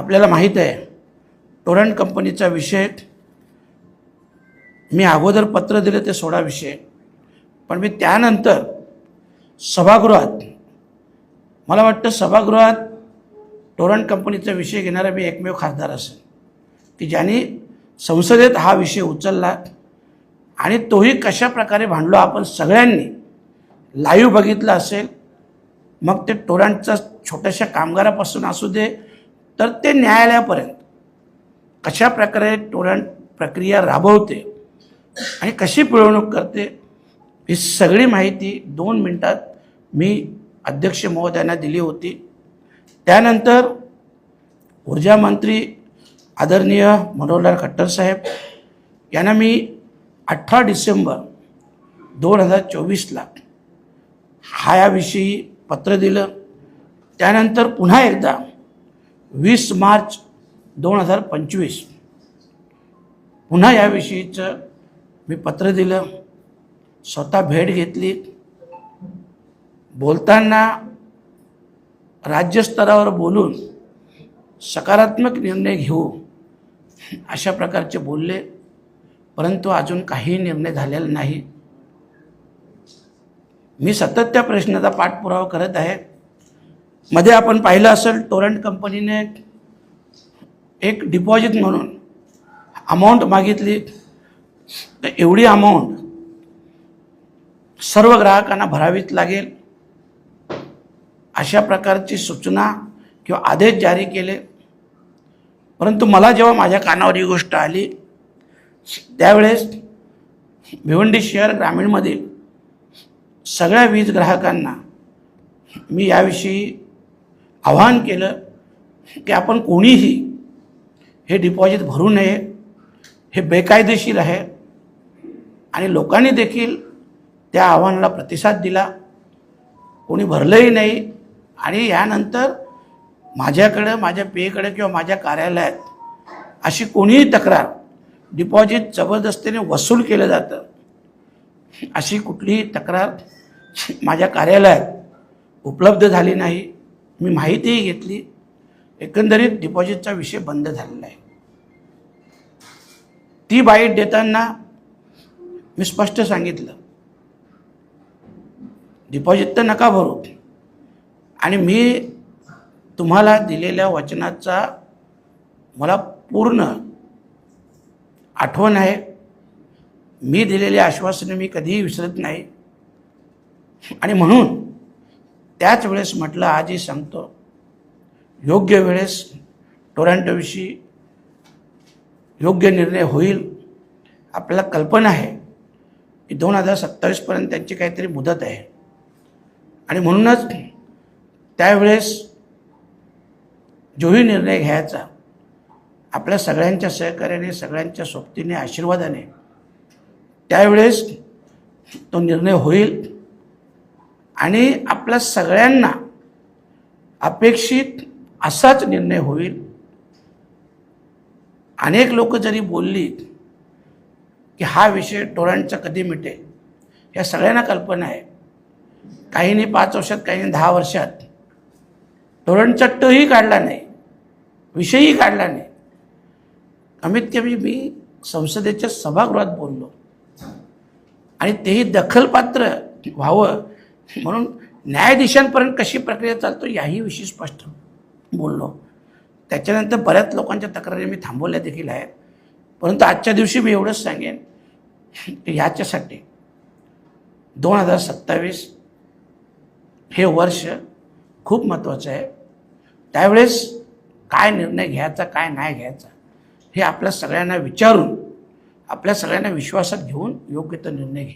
आपल्याला माहीत आहे टोरंट कंपनीचा विषय मी अगोदर पत्र दिलं ते सोडा विषय. पण मी त्यानंतर सभागृहात मला वाटतं सभागृहात टोरंट कंपनीचा विषय घेणारा मी एकमेव खासदार असेल. की ज्यांनी संसदेत हा विषय उचलला आणि तोही कशा प्रकारे भांडलो आपण सगळ्यांनी लाईव्ह बघितलं असेल मग ते टोरंटचा छोट्याशा कामगारापासून असू दे तर ते न्यायालयापर्यंत. कशा प्रकारे टोरंट प्रक्रिया राबवते आणि कशी पिळवणूक करते ही सगळी माहिती दोन मिनटात मी अध्यक्ष महोदयांना दिली होती. त्यानंतर ऊर्जा मंत्री आदरणीय मनोहरलाल खट्टर साहेब यांना मी अठरा डिसेंबर दोन हजार चोवीसला हा याविषयी पत्र दिलं. त्यानंतर पुन्हा एकदा वीस मार्च दोन हजार पंचवीस. पुन्हा याविषयीचं मी पत्र दिलं. स्वतः भेट घेतली. बोलताना राज्यस्तरावर बोलून सकारात्मक निर्णय घेऊ अशा प्रकारचे बोलले. परंतु अजून काही निर्णय झालेला नाही. मी सतत त्या प्रश्नाचा पाठपुरावा करत आहे. मध्ये आपण पाहिलं असेल टोरंट कंपनीने एक डिपॉझिट म्हणून अमाऊंट मागितली. तर एवढी अमाऊंट सर्व ग्राहकांना भरावीच लागेल. अशा प्रकारची सूचना किंवा आदेश जारी केले. परंतु मला जेव्हा माझ्या कानावर ही गोष्ट आली त्यावेळेस भिवंडी शहर ग्रामीणमधील सगळ्या वीज ग्राहकांना मी याविषयी आवाहन केलं की आपण कोणीही हे डिपॉझिट भरू नये हे बेकायदेशीर आहे. आणि लोकांनी देखील त्या आव्हानाला प्रतिसाद दिला. कोणी भरलंही नाही. आणि यानंतर माझ्याकडं माझ्या पेकडे किंवा माझ्या कार्यालयात अशी कोणीही तक्रार डिपॉझिट जबरदस्तीने वसूल केलं जातं. अशी कुठलीही तक्रार माझ्या कार्यालयात उपलब्ध झाली नाही. मी माहितीही घेतली. एकंदरीत डिपॉझिटचा विषय बंद झालेला आहे. ती बाईट देताना मी स्पष्ट सांगितलं. डिपॉझिट तर नका भरू. आणि मी तुम्हाला दिलेल्या वचनाचा मला पूर्ण आठवण आहे. मी दिलेली आश्वासने मी कधीही विसरत नाही. आणि म्हणून त्याच वेळेस म्हटलं आजही सांगतो योग्य वेळेस टोरॅन्टोविषयी योग्य निर्णय होईल. आपल्याला कल्पना आहे की दोन हजार सत्तावीसपर्यंत त्यांची काहीतरी मुदत आहे. आणि म्हणूनच त्यावेळेस जोही निर्णय घ्यायचा आपल्या सगळ्यांच्या सहकार्याने सगळ्यांच्या सोबतीने आशीर्वादाने त्यावेळेस तो निर्णय होईल. आणि आपल्या सगळ्यांना अपेक्षित असाच निर्णय होईल. अनेक लोक जरी बोलली की हा विषय टोळांचा कधी मिटेल या सगळ्यांना कल्पना आहे. काहींनी पाच वर्षात काहींनी दहा वर्षात टोळणचा टही काढला नाही विषयही काढला नाही. कमीत कमी मी संसदेच्या सभागृहात बोललो. आणि तेही दखलपात्र व्हावं म्हणून न्यायाधीशांपर्यंत कशी प्रक्रिया चालतो याही विषयी स्पष्ट बोललो. त्याच्यानंतर बऱ्याच लोकांच्या तक्रारी मी थांबवल्या देखील आहेत. परंतु आजच्या दिवशी मी एवढंच सांगेन की ह्याच्यासाठी दोन हजार सत्तावीस हे वर्ष खूप महत्त्वाचं आहे. त्यावेळेस काय निर्णय घ्यायचा काय नाही घ्यायचा हे आपल्या सगळ्यांना विचारून आपल्या सगळ्यांना विश्वासात घेऊन योग्य तो निर्णय घे